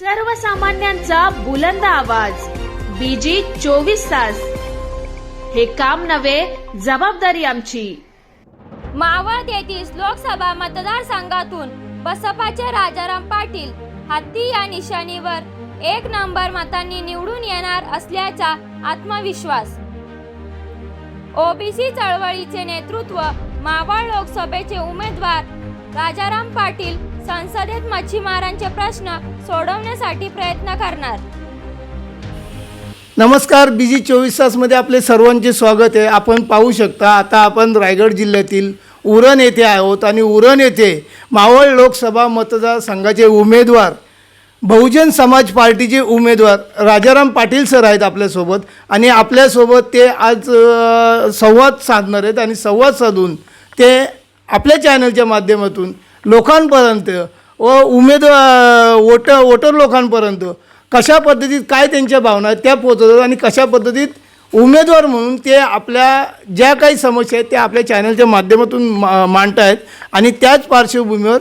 सर्वसामान्यांचा बुलंद आवाज. बीजी चोवीस तास. हे काम नव्हे जबाबदारी आमची. मावळ तेहतीस लोकसभा मतदारसंघातून बसपाचे राजाराम पाटील हत्ती या निशाणीवर एक नंबर मतांनी निवडून येणार असल्याचा आत्मविश्वास. ओबीसी चळवळीचे नेतृत्व मावळ लोकसभेचे उमेदवार राजाराम पाटील संसदेत मच्छीमारांचे प्रश्न सोडवण्यासाठी प्रयत्न करणार. नमस्कार बी जी चोवीस तासमध्ये आपले सर्वांचे स्वागत आहे. आपण पाहू शकता आता आपण रायगड जिल्ह्यातील उरण येथे आहोत आणि उरण येथे मावळ लोकसभा मतदारसंघाचे उमेदवार बहुजन समाज पार्टीचे उमेदवार राजाराम पाटील सर आहेत आपल्यासोबत आणि आपल्यासोबत ते आज संवाद साधणार आहेत आणि संवाद साधून ते आपल्या चॅनलच्या माध्यमातून लोकांपर्यंत व उमेदवार वोटर वोटर लोकांपर्यंत कशा पद्धतीत काय त्यांच्या भावना आहेत त्या पोचवतात आणि कशा पद्धतीत उमेदवार म्हणून ते आपल्या ज्या काही समस्या आहेत त्या आपल्या चॅनलच्या माध्यमातून मा मांडत आहेत आणि त्याच पार्श्वभूमीवर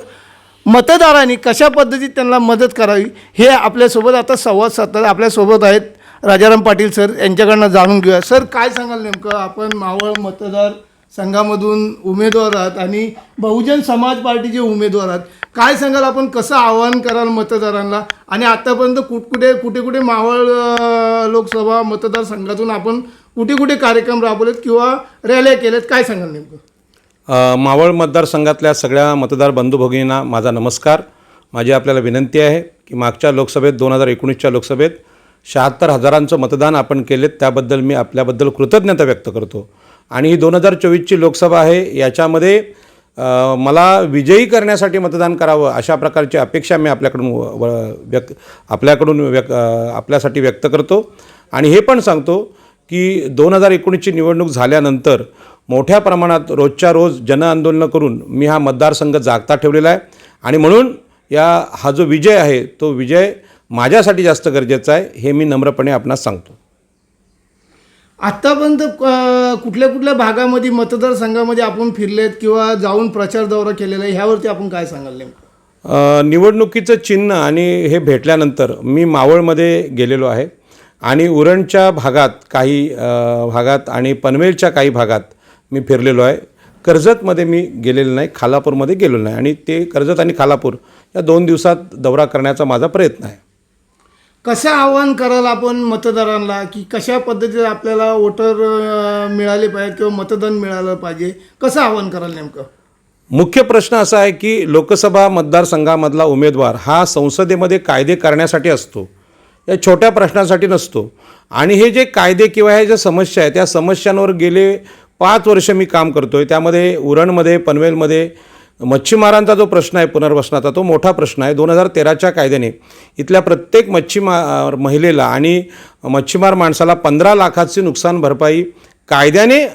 मतदारांनी कशा पद्धतीत त्यांना मदत करावी हे आपल्यासोबत आता संवाद साधतात आपल्यासोबत आहेत राजाराम पाटील सर यांच्याकडनं जाणून घेऊया. सर काय सांगाल नेमकं? आपण मावळ मतदार संघामधून उमेदवार आहात आणि बहुजन समाज पार्टीचे उमेदवार आहात. काय सांगाल आपण? कसं आवाहन कराल मतदारांना? आणि आतापर्यंत कुठकुठे कुठे कुठे मावळ लोकसभा मतदारसंघातून आपण कुठे कुठे कार्यक्रम राबवलेत किंवा रॅल्या केल्यात? काय सांगाल नेमकं? मावळ मतदारसंघातल्या सगळ्या मतदार बंधू भगिनींना माझा नमस्कार. माझी आपल्याला विनंती आहे की मागच्या लोकसभेत दोन हजार एकोणीसच्या लोकसभेत शहात्तर हजारांचं मतदान आपण केलेत. त्याबद्दल मी आपल्याबद्दल कृतज्ञता व्यक्त करतो. आणि ही दोन हजार चोवीसची लोकसभा आहे याच्यामध्ये मला विजयी करण्यासाठी मतदान करावं अशा प्रकारची अपेक्षा मी आपल्याकडून व- व्यक्त आपल्याकडून व्यक आपल्यासाठी व्यक्त करतो. आणि हे पण सांगतो की दोन हजार एकोणीसची निवडणूक झाल्यानंतर मोठ्या प्रमाणात रोजच्या रोज जनआंदोलनं करून मी हा मतदारसंघ जागता ठेवलेला आहे. आणि म्हणून या हा जो विजय आहे तो विजय माझ्यासाठी जास्त गरजेचा आहे हे मी नम्रपणे आपणास सांगतो. आत्तापर्यंत कुठल्या कुठल्या भागामध्ये मतदारसंघामध्ये आपण फिरलेत किंवा जाऊन प्रचार दौरा केलेला आहे ह्यावरती आपण काय सांगाल नेमकं? निवडणुकीचं चिन्ह आणि हे भेटल्यानंतर मी मावळमध्ये गेलेलो आहे. आणि उरणच्या भागात काही भागात आणि पनवेलच्या काही भागात मी फिरलेलो आहे. कर्जतमध्ये मी गेलेलो नाही खालापूरमध्ये गेलेलो नाही. आणि ते कर्जत आणि खालापूर या दोन दिवसात दौरा करण्याचा माझा प्रयत्न आहे. कसं आवाहन कराल आपण मतदारांना की कशा पद्धतीने आपल्याला वोटर अं, मिळाले पाहिजे किंवा मतदान मिळालं पाहिजे? कसं आवाहन कराल नेमकं? मुख्य प्रश्न असा आहे की लोकसभा मतदारसंघामधला उमेदवार हा संसदेमध्ये कायदे करण्यासाठी असतो. या छोट्या प्रश्नासाठी नसतो. आणि हे जे कायदे किंवा ह्या ज्या समस्या आहेत त्या समस्यांवर गेले पाच वर्ष मी काम करतो आहे त्यामध्ये उरणमध्ये पनवेलमध्ये मच्छीमारांचा जो प्रश्न आहे पुनर्वसनाचा तो मोठा प्रश्न आहे. दोन हजार तेराच्या कायद्याने इथल्या प्रत्येक मच्छीमार महिलेला आणि मच्छीमार माणसाला पंधरा लाखाची नुकसान भरपाई कायद्याने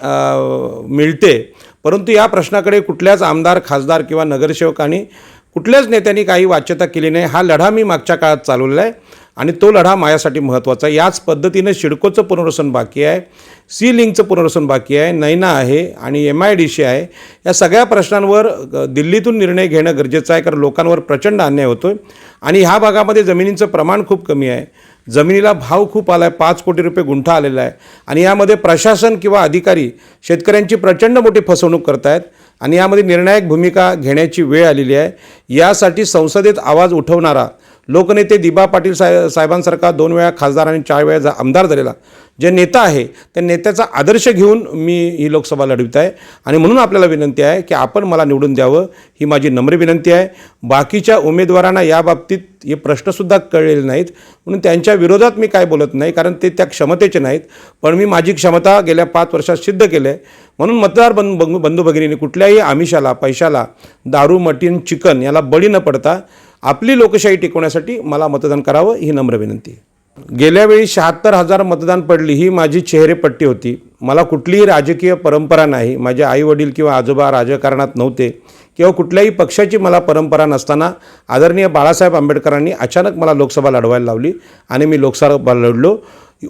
मिळते. परंतु या प्रश्नाकडे कुठल्याच आमदार खासदार किंवा नगरसेवकांनी कुठल्याच नेत्यांनी काही वाच्यता केली नाही. हा लढा मी मागच्या काळात चालवलेला आहे. आणि तो लढा माझ्यासाठी महत्त्वाचा आहे. याच पद्धतीनं शिडकोचं पुनर्वसन बाकी आहे. सी लिंकचं पुनर्वसन बाकी आहे. नैना आहे आणि एम आय डी सी आहे. या सगळ्या प्रश्नांवर दिल्लीतून निर्णय घेणं गरजेचं आहे. कारण लोकांवर प्रचंड अन्याय होतो आहे आणि ह्या भागामध्ये जमिनींचं प्रमाण खूप कमी आहे. जमिनीला भाव खूप आला आहे पाच कोटी रुपये गुंठा आलेला आहे. आणि यामध्ये प्रशासन किंवा अधिकारी शेतकऱ्यांची प्रचंड मोठी फसवणूक करत आहेत आणि यामध्ये निर्णायक भूमिका घेण्याची वेळ आलेली आहे. यासाठी संसदेत आवाज उठवणारा लोकनेते दिबा पाटील साहेब साहेबांसारखा दोन वेळा खासदार आणि चार वेळा जा- आमदार झालेला. जे नेता आहे त्या नेत्याचा आदर्श घेऊन मी ही लोकसभा लढवित आहे. आणि म्हणून आपल्याला विनंती आहे की आपण मला निवडून द्यावं ही माझी नम्र विनंती आहे. बाकीच्या उमेदवारांना याबाबतीत हे प्रश्नसुद्धा कळलेले नाहीत. म्हणून त्यांच्या विरोधात मी काय बोलत नाही कारण ते त्या क्षमतेचे नाहीत. पण मी माझी क्षमता गेल्या पाच वर्षात सिद्ध केलं आहे. म्हणून मतदार बंधू बंधू भगिनीने कुठल्याही आमिषाला पैशाला दारू मटीन चिकन याला बळी न पडता आपली लोकशाही टिकवण्यासाठी मला मतदान करावं ही नम्र विनंती आहे. गेल्या वेळी शहात्तर हजार मतदान पडली ही माझी चेहरेपट्टी होती. मला कुठलीही राजकीय परंपरा नाही. माझे आई वडील किंवा आजोबा राजकारणात नव्हते किंवा कुठल्याही पक्षाची मला परंपरा नसताना आदरणीय बाळासाहेब आंबेडकरांनी अचानक मला लोकसभा लढवायला लावली आणि मी लोकसभा लढलो.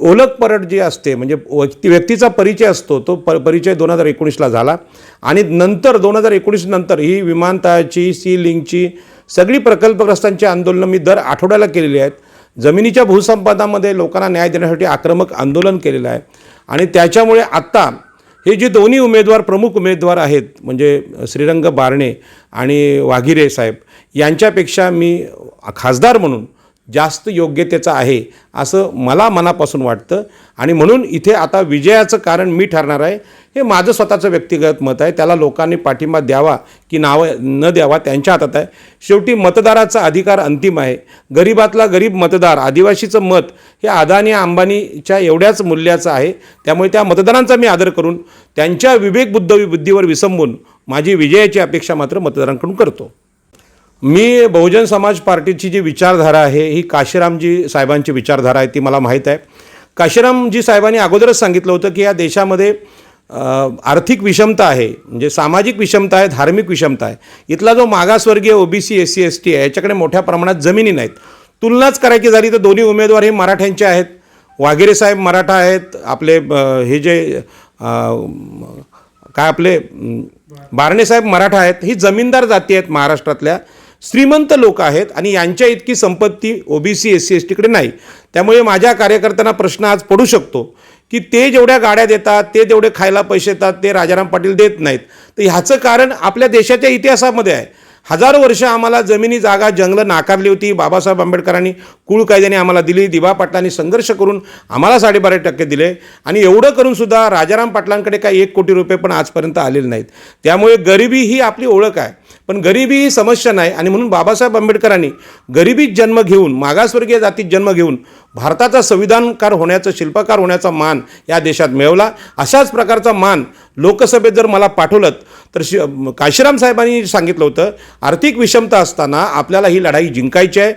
ओळख परट जी असते म्हणजे व्यक्ती व्यक्तीचा परिचय असतो तो प परिचय दोन हजार एकोणीसला झाला आणि नंतर दोन हजार एकोणीस नंतर ही विमानतळाची सी लिंकची सगळी प्रकल्पग्रस्तांची आंदोलनं मी दर आठवड्याला केलेली आहेत. जमिनीच्या भूसंपादामध्ये लोकांना न्याय देण्यासाठी आक्रमक आंदोलन केलेलं आहे. आणि त्याच्यामुळे आत्ता हे जे दोन्ही उमेदवार प्रमुख उमेदवार आहेत म्हणजे श्रीरंग बारणे आणि वाघिरे साहेब यांच्यापेक्षा मी खासदार म्हणून जास्त योग्यतेचं आहे असं मला मनापासून वाटतं. आणि म्हणून इथे आता विजयाचं कारण मी ठरणार आहे. हे माझं स्वतःचं व्यक्तिगत मत आहे. त्याला लोकांनी पाठिंबा द्यावा की नावं न द्यावा त्यांच्या हातात आहे. शेवटी मतदाराचा अधिकार अंतिम आहे. गरीबातला गरीब मतदार आदिवासीचं मत हे अदानी अंबानीच्या एवढ्याच मूल्याचं आहे. त्यामुळे त्या मतदारांचा मी आदर करून त्यांच्या विवेकबुद्ध बुद्धीवर विसंबून माझी विजयाची अपेक्षा मात्र मतदारांकडून करतो. मी बहुजन समाज पार्टीची जी विचारधारा आहे ही काशीरामजी साहेबांची विचारधारा आहे ती मला माहीत आहे. काशीरामजी साहेबांनी अगोदरच सांगितलं होतं की या देशामध्ये आर्थिक विषमता आहे म्हणजे सामाजिक विषमता आहे धार्मिक विषमता आहे. इथला जो मागासवर्गीय OBC S C S T आहे याच्याकडे मोठ्या प्रमाणात जमिनी नाहीत. तुलनाच करायची झाली तर दोन्ही उमेदवार हे मराठ्यांचे आहेत. वाघेरे साहेब मराठा आहेत आपले हे जे काय आपले बारणेसाहेब मराठा आहेत ही जमीनदार जाती आहेत महाराष्ट्रातल्या. श्रीमंत लोक आहेत आणि यांच्या इतकी संपत्ती ओबीसी एस सी एस टीकडे नाही. त्यामुळे माझ्या कार्यकर्त्यांना प्रश्न आज पडू शकतो की ते जेवढ्या गाड्या देतात ते तेवढे खायला पैसे देतात ते राजाराम पाटील देत नाहीत. तर ह्याचं कारण आपल्या देशाच्या इतिहासामध्ये आहे. हजारो वर्ष आम्हाला जमिनी जागा जंगलं नाकारली होती. बाबासाहेब आंबेडकरांनी कुळ कायद्याने आम्हाला दिली दिवा पाटलांनी संघर्ष करून आम्हाला साडेबारा टक्के दिले. आणि एवढं करूनसुद्धा राजाराम पाटलांकडे काही एक कोटी रुपये पण आजपर्यंत आलेले नाहीत. त्यामुळे गरिबी ही आपली ओळख आहे. पण गरिबी ही समस्या नाही. आणि म्हणून बाबासाहेब आंबेडकरांनी गरिबीत जन्म घेऊन मागासवर्गीय जातीत जन्म घेऊन भारताचा संविधानकार होण्याचा शिल्पकार होण्याचा मान या देशात मिळवला. अशाच प्रकारचा मान लोकसभेत जर मला पाठवलं तर शि काशीराम साहेबांनी सांगितलं होतं आर्थिक विषमता असताना आपल्याला ही लढाई जिंकायची आहे.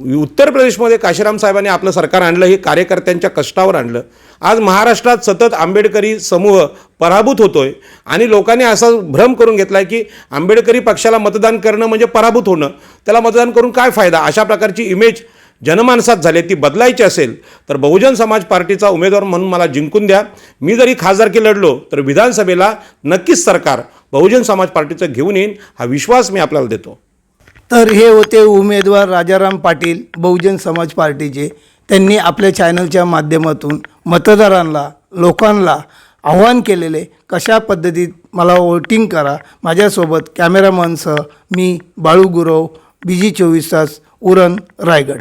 उत्तर प्रदेशमध्ये काशीराम साहेबांनी आपलं सरकार आणलं हे कार्यकर्त्यांच्या कष्टावर आणलं. आज महाराष्ट्रात सतत आंबेडकरी समूह पराभूत होतोय आणि लोकांनी असा भ्रम करून घेतला आहे की आंबेडकरी पक्षाला मतदान करणं म्हणजे पराभूत होणं. त्याला मतदान करून काय फायदा? अशा प्रकारची इमेज जनमानसात झाली ती बदलायची असेल तर बहुजन समाज पार्टीचा उमेदवार म्हणून मला जिंकून द्या. मी जरी खासदारकी लढलो तर विधानसभेला नक्कीच सरकार बहुजन समाज पार्टीचं घेऊन येईन हा विश्वास मी आपल्याला देतो. तर हे होते उमेदवार राजाराम पाटील बहुजन समाज पार्टीचे. त्यांनी आपल्या चॅनलच्या माध्यमातून मतदारांना लोकांना आव्हान केलेले. कशा पद्धतीत मला वोटिंग करा? माझ्यासोबत कॅमेरामनसह मी बाळू गुरव बी जी चोवीस तास उरण रायगड.